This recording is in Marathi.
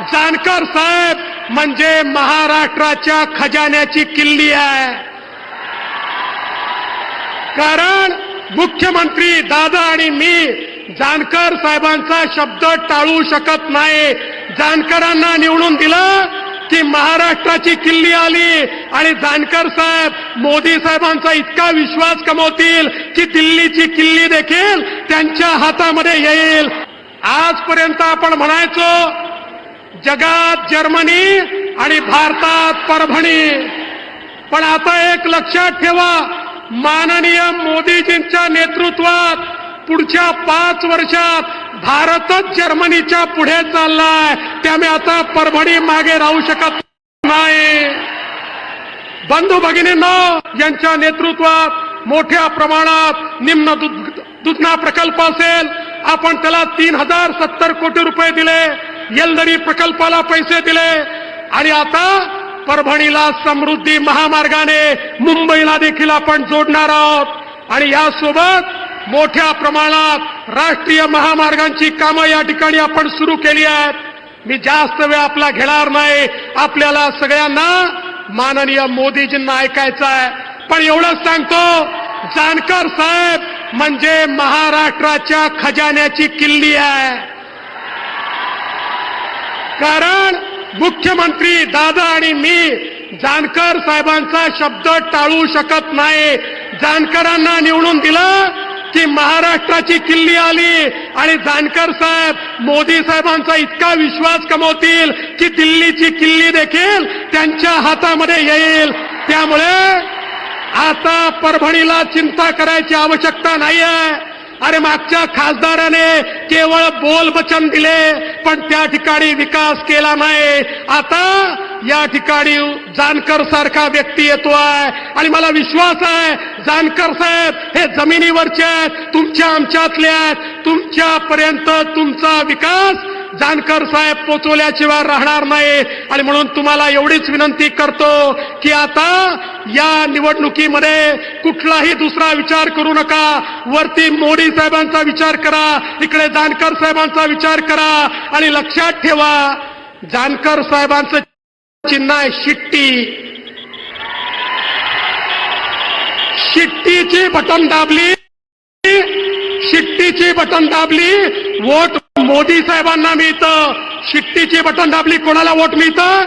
जानकर साहेब म्हणजे महाराष्ट्राच्या खजान्याची किल्ली आहे. कारण मुख्यमंत्री दादा आणि मी जानकर साहेबांचा शब्द टाळू शकत नाही. जानकरांना निवडून दिलं की महाराष्ट्राची किल्ली आली आणि जानकर साहेब मोदी साहेबांचा इतका विश्वास कमवतील की दिल्लीची किल्ली देखील त्यांच्या हातामध्ये येईल. आजपर्यंत आपण म्हणायचो जगात जर्मनी आणि भारतात परभणी. पण आता एक लक्षात ठेवा माननीय मोदीजींच्या नेतृत्वात पुढच्या पाच वर्षात भारतच जर्मनीच्या पुढे चाललाय. त्यामुळे आता परभणी मागे राहू शकत नाही. बंधू भगिनींनो यांच्या नेतृत्वात मोठ्या प्रमाणात निम्न दूध दुधना प्रकल्प असेल. आपण त्याला तीन हजार सत्तर कोटी रुपये दिले. येलदरी प्रकल्पाला पैसे दिले आणि आता परभणीला समृद्धी महामार्गाने मुंबईला देखील आपण जोडणार आहोत. आणि यासोबत मोठ्या प्रमाणात राष्ट्रीय महामार्गांची कामं या ठिकाणी आपण सुरू केली आहेत. मी जास्त वेळ आपला घेणार नाही. आपल्याला सगळ्यांना माननीय मोदीजींना ऐकायचं आहे. पण एवढंच सांगतो जानकर साहेब म्हणजे महाराष्ट्राच्या खजान्याची किल्ली आहे. कारण मुख्यमंत्री दादा आणि मी जानकर साहेबांचा शब्द टाळू शकत नाही. जानकरांना निवडून दिलं की महाराष्ट्राची किल्ली आली आणि जानकर साहेब मोदी साहेबांचा इतका विश्वास कमवतील की दिल्लीची किल्ली देखील त्यांच्या हातामध्ये येईल. त्यामुळे आता परभणीला चिंता करायची आवश्यकता नाहीये. अरे मागच्या खासदाराने केवळ बोल वचन दिले पण त्या ठिकाणी विकास केला नाही. आता या ठिकाणी जानकर सारखा व्यक्ती येतो आहे. आणि मला विश्वास आहे जानकर साहेब हे जमिनीवरचे आहेत तुमच्या आमच्यातले आहेत. तुमच्यापर्यंत तुमचा विकास जानकर साहेब पोचवल्याशिवाय राहणार नाही. आणि म्हणून तुम्हाला एवढीच विनंती करतो की आता या निवडणुकीमध्ये कुठलाही दुसरा विचार करू नका. वरती मोदी साहेबांचा विचार करा इकडे जानकर साहेबांचा विचार करा. आणि लक्षात ठेवा जानकर साहेबांचं चिन्ह आहे शिट्टी. शिट्टीची बटन दाबली. शिट्टीची बटन दाबली. वोट मोदी साहेबांना मिळतं. शिट्टीची बटन दाबली कोणाला वोट मिळतं?